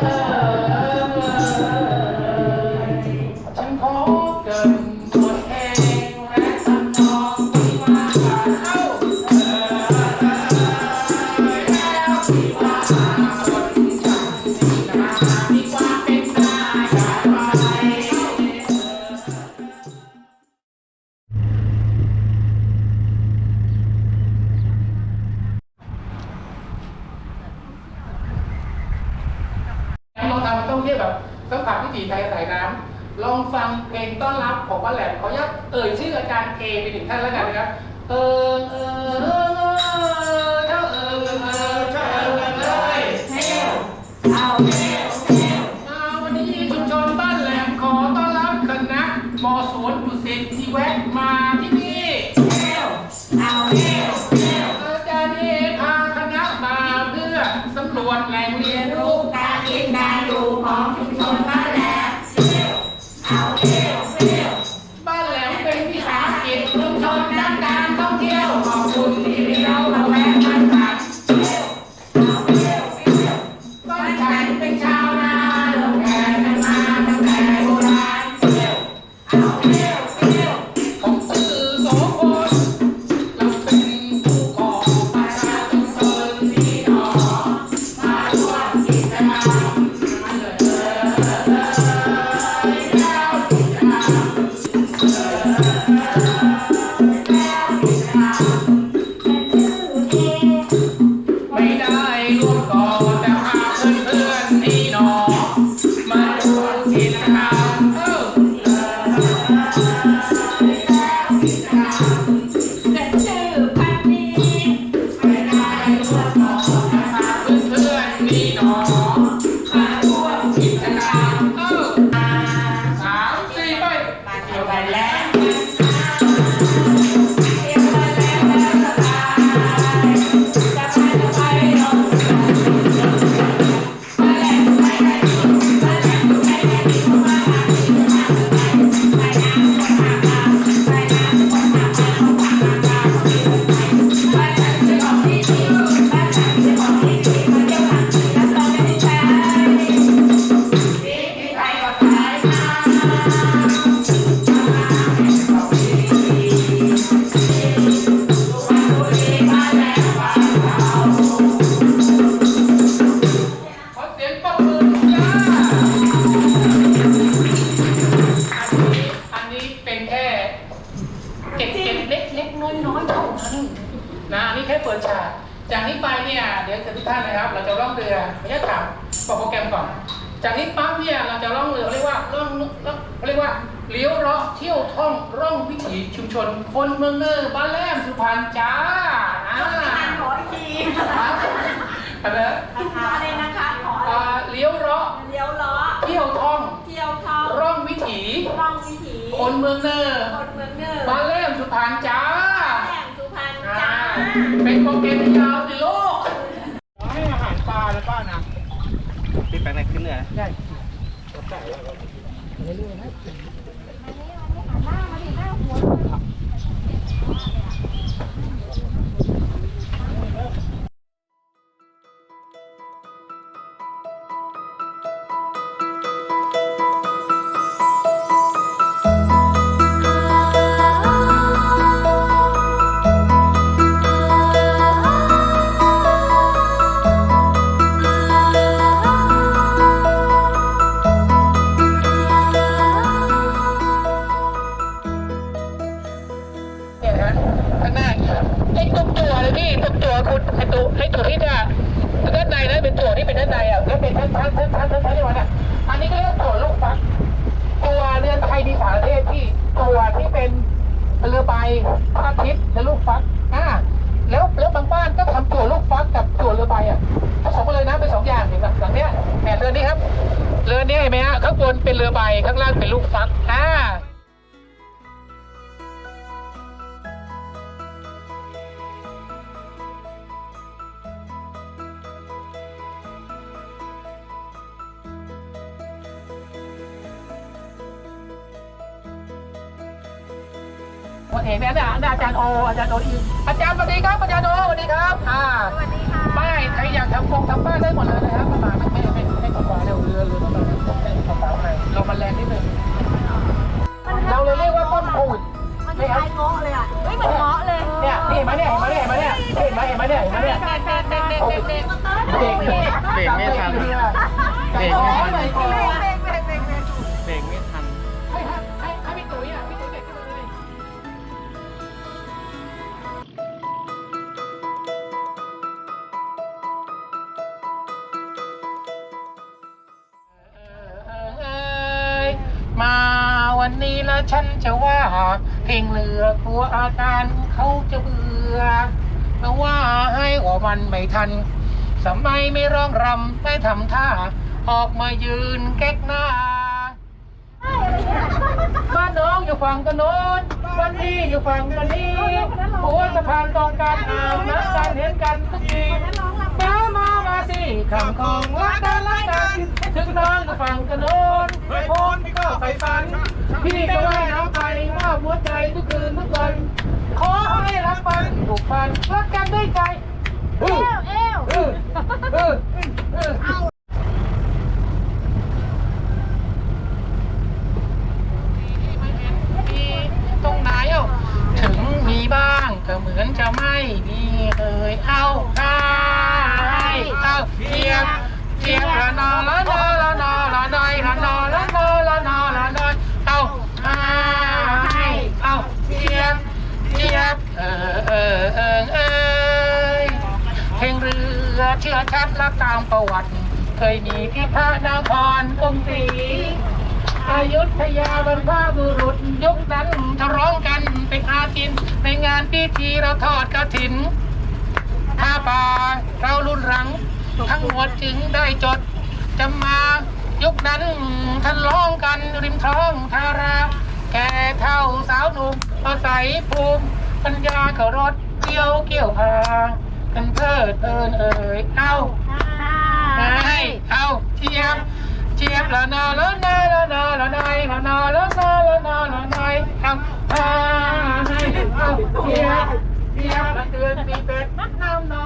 ฉั ที่แบบสัมผัสวิถีไทยสายน้ำลองฟังเพลงต้อนรับของวัดแหลมขออนุญาตเอ่ยชื่ออาจารย์เอไปหนึ่งท่านแล้วกันนะครับเออเออเออเจ้าเออเออเจ้าเออเลยเที่ยเอาเที่ยวเกันแล้วเที่ยว จะล่องเรือเรียกว่าล่องล่องเขาเรียกว่าเลี้ยวเลาะเที่ยวท่องร่องวิถีชุมชน คนเมืองเนอร์บ้านแหลมสุพรรณจ้าอ่าขออีกทีอะไรนะนะคะเลยนะคะขออ่าเลี้ยวเลาะเลี้ยวล้อเที่ยวท่องเที่ยวท่องร่องวิถีร่องวิถีคนเมืองเนอร์คนเมืองเนอร์บ้านแหลมสุพรรณจ้าแหลมสุพรรณอ่าจ้าเป็นโปรแกรมที่ยาวในโลกให้อาหารปลาเลยป้านะพี่แปลงในขึ้นเหนือนะได้ เนี่ยนะข้างหน้าไอ้ตุ๊กตัวเลยพี่ตุ๊กตัวคุณไอ้ตัวไอ้ตัวที่จะด้านในนะเป็นตัวที่เป็นด้านในอะ พันพันพันพันพันที่วันอะอันนี้ก็เรียกตัวลูกฟักตัวเรือนไทยดีสารเทศที่ตัวที่เป็นเรือใบพระอาทิตย์และลูกฟักอ่าแล้วแล้วบางบ้านก็ทำตัวลูกฟักกับตัวเรือใบอะผสมกันเลยนะเป็นสองอย่างอย่างหลังเนี้ยแหมเรือนี้ครับเรือนี้เห็นไหมฮะข้างบนเป็นเรือใบข้างล่างเป็นลูกฟักอ่า วันเอกเนี่เนี่ยอาจารย์โออาจารย์โออีอาจารย์สวัสดีครับอาจารย์โอสวัสดีครับอ่าสวัสดีค่ะป้ายใครอยากทำฟงทำป้ายได้หมดเลยนะครับเข้ามาไม่ไม่ไม่ขวาเร็วเรือเรือต้องมาให้ขวาไปเรามันแรงนิดนึงเราเลยเรียกว่าต้นโควิดมันคล้ายเงาะเลยอะเฮ้ยเหมือนเงาะเลยเนี่ยนี่เห็นไหมเนี่ยเห็นไหมเนี่ยเห็นไหมเนี่ยเห็นไหมเห็นไหมเนี่ยเห็นไหมเนี่ยเด็กเด็กเด็กเด็กเด็กเด็กเด็กเนี่ยเบรกไม่ทันเรือเบ วันนี้ล้วฉันจะว่า เพลงเรือกลัวอาการเขาจะเบื่อเพราะว่าให้ว่ามันไม่ทันสมัยไม่ร้องรำไม่ทำท่า ออกมายืนแก๊กหน้าบ้านน้องอยู่ฝั่งกันโน้นบ้านพี่อยู่ฝั่งกันนี้หัวสะพานตรงกันอ่าวน้ำกันเห็นกันทุกทีมามามาสิคำของรักกันรักกันถึงน้องอยู่ฝั่งกันโน้นไปโนพี่ก็ไปฝัน พี่ก็ว่ายน้ำไปว่าหัวใจทุกคืนทุกวันขอให้รักมันถูกพันรักกันด้วยใจเอเออวเอวเออเออเออมีตรงไหนเอ้าถึงมีบ้างก็เหมือนจะไม่มีเลยเอาได้เอาเทียบเทียบละนอละนอละนอละนอยละนอละนอละนอละนอยเอาให้เอาเทียบเทียบเออเออเออเออเพลงเรือ เชื่อชัดและตามประวัติ เคยมีที่พระนครกรุงศรีอายุธยาบรรพบุรุษยุคนั้นทะร้องกันเป็นอาจิน ในงานพิธีเราทอดกระถินท่าป่าเรารุ่นหลัง ทั้งหมดจึงได้จดจำมายุคนั้นท่านร้องกันริมท้องทารา แก่เท่าสาวหนุ่มอาศัยภูมิ ปัญญาเขารถเกี่ยวเกี่ยวพา กันเพลิดเพลินเอ่ยเอ้าให้เอาเทียบเทียบละนาละนาละนาละนายละนาละนาละนาละนายทำให้เอาเทียบเทียบละเตือนปีเป็ดมัดน้ำนอ